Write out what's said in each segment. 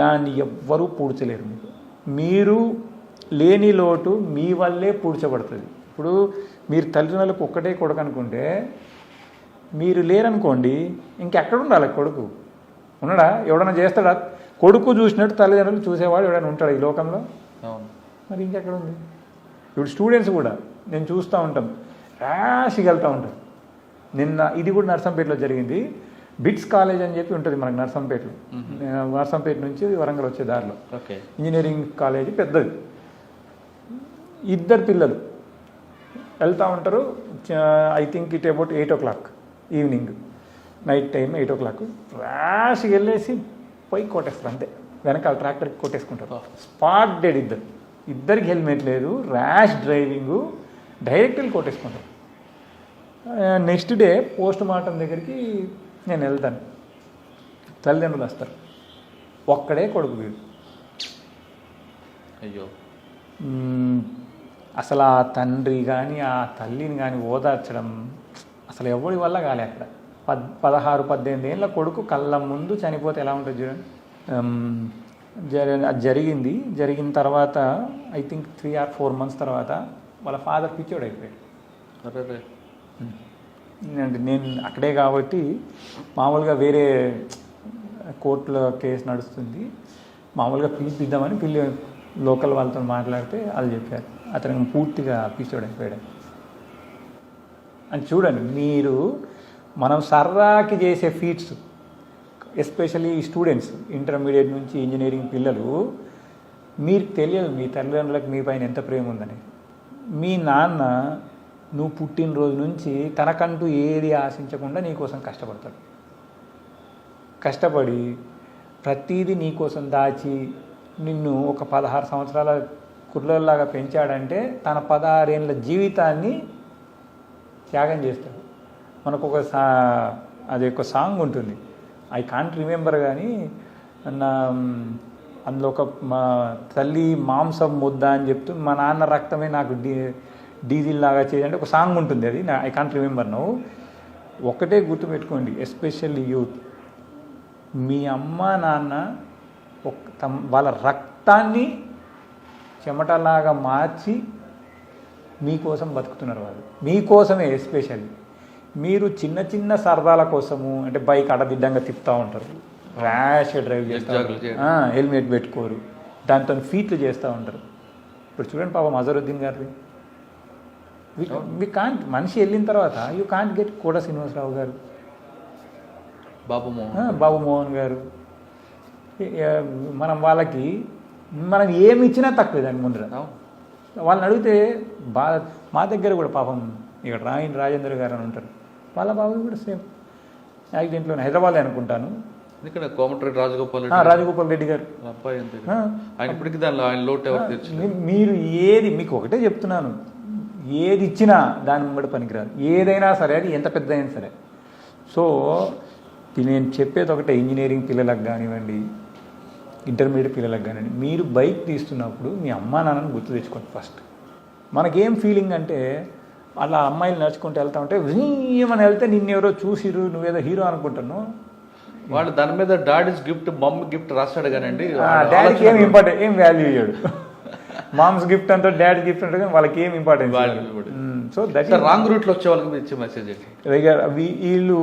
దాన్ని ఎవ్వరూ పూడ్చలేరు. మీకు మీరు లేని లోటు మీ వల్లే పూడ్చబడుతుంది. ఇప్పుడు మీరు తల్లిదండ్రులకు ఒక్కటే కొడుకు అనుకుంటే మీరు లేరనుకోండి ఇంకెక్కడ ఉండాలి కొడుకు? ఉన్నాడా? ఎవడన్నా చేస్తాడా? కొడుకు చూసినట్టు తల్లిదండ్రులు చూసేవాడు ఎవడైనా ఉంటాడు ఈ లోకంలో? మరి ఇంకెక్కడ ఉంది ఇప్పుడు స్టూడెంట్స్ కూడా నేను చూస్తూ ఉంటాం. ర్యాష్గా వెళ్తూ ఉంటాం నిన్న ఇది కూడా నర్సంపేటలో జరిగింది. బిట్స్ కాలేజ్ అని చెప్పి ఉంటుంది మనకు నర్సంపేటలో. నర్సంపేట నుంచి వరంగల్ వచ్చే దారిలో. ఓకే. ఇంజనీరింగ్ కాలేజీ పెద్దది. ఇద్దరు పిల్లలు వెళ్తూ ఉంటారు. I think it about eight o'clock evening night time eight o'clock ర్యాష్గా వెళ్ళేసి పోయి కొట్టేస్తారు అంతే. వెనకాల ట్రాక్టర్కి కొట్టేసుకుంటారు. స్పాట్ డెడ్ ఇద్దరు. ఇద్దరికి హెల్మెట్ లేదు. ర్యాష్ డ్రైవింగు డైరెక్ట్ వెళ్ళి కొట్టేసుకుంటారు. నెక్స్ట్ డే పోస్ట్ మార్టం దగ్గరికి నేను వెళ్తాను. తల్లిదండ్రులు వస్తారు. ఒక్కడే కొడుకు వీడు. అయ్యో. అసలు ఆ తండ్రి కానీ ఆ తల్లిని కానీ ఓదార్చడం అసలు ఎవరి వల్ల కాలే అక్కడ? పద్ పదహారు పద్దెనిమిది ఏళ్ళ కొడుకు కళ్ళ ముందు చనిపోతే ఎలా ఉంటుంది చూడండి. జరి అది జరిగింది. జరిగిన తర్వాత I think three or four months తర్వాత వాళ్ళ ఫాదర్ పిచ్చోడు అయిపోయాడు. అంటే నేను అక్కడే కాబట్టి మామూలుగా వేరే కోర్టులో కేసు నడుస్తుంది. మామూలుగా పిలిపిద్దామని పిల్లి లోకల్ వాళ్ళతో మాట్లాడితే వాళ్ళు చెప్పారు. అతనికి పూర్తిగా పిచ్చోడు అయిపోయాడు అని చూడండి మీరు మనం సర్రాకి చేసే ఫీట్స్ ఎస్పెషల్లీ స్టూడెంట్స్ ఇంటర్మీడియట్ నుంచి ఇంజనీరింగ్ పిల్లలు మీరు తెలియదు మీ తల్లిదండ్రులకు మీ పైన ఎంత ప్రేమ ఉందని మీ నాన్న నువ్వు పుట్టినరోజు నుంచి తనకంటూ ఏది ఆశించకుండా నీకోసం కష్టపడతాడు. కష్టపడి ప్రతీది నీకోసం దాచి నిన్ను ఒక పదహారు సంవత్సరాల కుర్రల్లాగా పెంచాడంటే తన పదహారేళ్ళ జీవితాన్ని త్యాగం చేస్తాడు. మనకు ఒక సా అది ఒక సాంగ్ ఉంటుంది. ఐ కాంట్ రిమెంబర్ కానీ నా అందులో ఒక మా తల్లి మాంసం ముద్ద అని చెప్తూ మా నాన్న రక్తమే నాకు డీజిల్ లాగా చేయాలంటే ఒక సాంగ్ ఉంటుంది అది. ఐ కాంట్ రిమెంబర్ నో ఒకటే గుర్తుపెట్టుకోండి ఎస్పెషల్లీ యూత్ మీ అమ్మ నాన్న ఒక తమ వాళ్ళ రక్తాన్ని చెమటలాగా మార్చి మీకోసం బతుకుతున్నారు వాళ్ళు. మీకోసమే ఎస్పెషల్లీ మీరు చిన్న చిన్న సరదాల కోసము అంటే బైక్ అడదిడ్డంగా తిప్పుతూ ఉంటారు. ర్యాష్ డ్రైవ్ చేస్తూ జాగ్రత్తలు చేయడం. హెల్మెట్ పెట్టుకోరు. దాంతో ఫీట్లు చేస్తూ ఉంటారు. ఇప్పుడు చూడండి పాపం అజరుద్దీన్ గారిది. వి కాంట్ మనిషి వెళ్ళిన తర్వాత you can't get Kota Srinivasarao గారు. బాబు మోహన్ ఆ, బాబు మోహన్ గారు. మనం వాళ్ళకి మనం ఏమి ఇచ్చినా తక్కువే దాని ముందర. వాళ్ళని అడిగితే బా మా దగ్గర కూడా పాపం ఇక్కడ రాయన్ రాజేంద్ర గారు అని ఉంటారు. వాళ్ళ బాబు కూడా సేమ్. యాక్సిడెంట్లోనే హైదరాబాద్ అనుకుంటాను. ఇక్కడ కోమటిరెడ్డి రాజగోపాల్ రెడ్డి రాజగోపాల్ రెడ్డి గారు. అబ్బాయి ఆయన ఇప్పటికీ దానిలో ఆయన లోటు ఎవరు మీరు ఏది మీకు ఒకటే చెప్తున్నాను. ఏది ఇచ్చినా దాని ముంగడ పనికిరాదు. ఏదైనా సరే అది ఎంత పెద్ద అయినా సరే. సో నేను చెప్పేది ఒకటే ఇంజనీరింగ్ పిల్లలకు కానివ్వండి ఇంటర్మీడియట్ పిల్లలకు కానివ్వండి మీరు బైక్ తీస్తున్నప్పుడు మీ అమ్మా నాన్నని గుర్తు తెచ్చుకోండి ఫస్ట్. మనకేం ఫీలింగ్ అంటే అలా అమ్మాయిలు నడుచుకుంటూ వెళ్తా ఉంటే ఏమని వెళ్తే నిన్నెవరో చూసిరు నువ్వేదో హీరో అనుకుంటున్నావు వాళ్ళు దాని మీద డాడీస్ గిఫ్ట్ మమ్ గిఫ్ట్ రాస్తాడు కానండి డాడీకి ఏం ఇంపార్టెంట్ ఏం వాల్యూ ఇయ్యాడు. మామ్స్ గిఫ్ట్ అంతా డాడీ గిఫ్ట్ అంటే కానీ వాళ్ళకి ఏం ఇవ్వడు. సో దట్ రాంగ్ రూట్లో వచ్చే వాళ్ళకి ఇచ్చే మెసేజ్ వీళ్ళు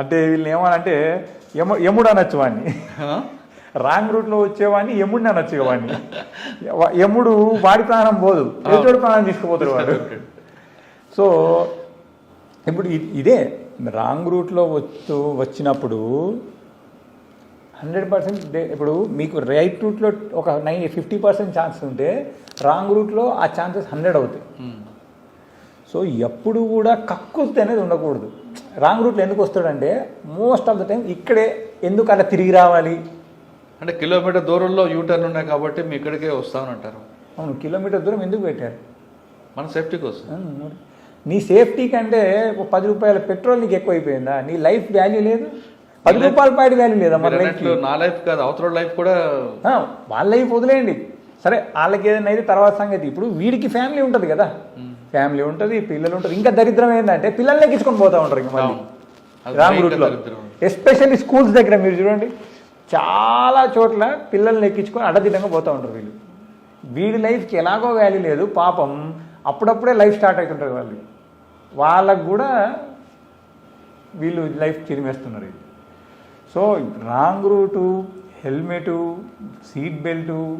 అంటే వీళ్ళు ఏమనంటే యము యముడు అనొచ్చు వాడిని? రాంగ్ రూట్లో వచ్చేవాడిని యముడిని అనొచ్చు వాడిని యముడు వాడి ప్రాణం పోదు ఎదుటి ప్రాణం తీసుకుపోతాడు వాడు. సో ఇప్పుడు ఇదే రాంగ్ రూట్లో వచ్చు వచ్చినప్పుడు హండ్రెడ్ పర్సెంట్ ఇప్పుడు మీకు రైట్ రూట్లో ఒక నైన్ ఫిఫ్టీ పర్సెంట్ ఛాన్స్ ఉంటే రాంగ్ రూట్లో ఆ ఛాన్సెస్ హండ్రెడ్ అవుతాయి. ఉమ్. సో ఎప్పుడు కూడా కక్కుర్తి అనేది ఉండకూడదు. రాంగ్ రూట్లో ఎందుకు వస్తాడంటే మోస్ట్ ఆఫ్ ద టైం ఇక్కడే ఎందుకు అలా తిరిగి రావాలి? అంటే కిలోమీటర్ దూరంలో యూటర్న్ ఉన్నాయి కాబట్టి మీ ఇక్కడికే వస్తామని అంటారు. అవును కిలోమీటర్ దూరం ఎందుకు పెట్టారు? మన సేఫ్టీ కోసం. నీ సేఫ్టీ కంటే పది రూపాయల పెట్రోల్ నీకు ఎక్కువ అయిపోయిందా నీ లైఫ్ వాల్యూ లేదు? పది రూపాయల పాటి వాల్యూ లేదా మన లైఫ్ నా లైఫ్ కాదు అవతల లైఫ్ కూడా వాళ్ళ లైఫ్ వదిలేయండి. సరే వాళ్ళకి ఏదైనా అయితే తర్వాత సంగతి. ఇప్పుడు వీడికి ఫ్యామిలీ ఉంటుంది కదా. ఫ్యామిలీ ఉంటుంది పిల్లలు ఉంటుంది. ఇంకా దరిద్రం ఏంటంటే పిల్లల్ని ఎక్కించుకొని పోతా ఉంటారు ఇంకా మళ్ళీ. రాంగ్ భయంకర రూట్లో. ఎస్పెషల్లీ స్కూల్స్ దగ్గర మీరు చూడండి. చాలా చోట్ల పిల్లల్ని ఎక్కించుకొని అడ్డదిడ్డంగా పోతూ ఉంటారు వీళ్ళు. వీడి లైఫ్కి ఎలాగో వాల్యూ లేదు. పాపం అప్పుడప్పుడే లైఫ్ స్టార్ట్ అవుతుంటుంది వాళ్ళు. వాళ్ళకు కూడా వీళ్ళు లైఫ్ చిరిమేస్తున్నారు. ఇది so wrong route helmet seat belt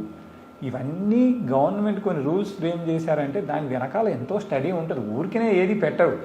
ఇవన్నీ గవర్నమెంట్ కొన్ని రూల్స్ ఫ్రేమ్ చేశారంటే దాని వెనకాల ఎంతో స్టడీ ఉంటుంది. ఊరికనే ఏది పెట్టరు.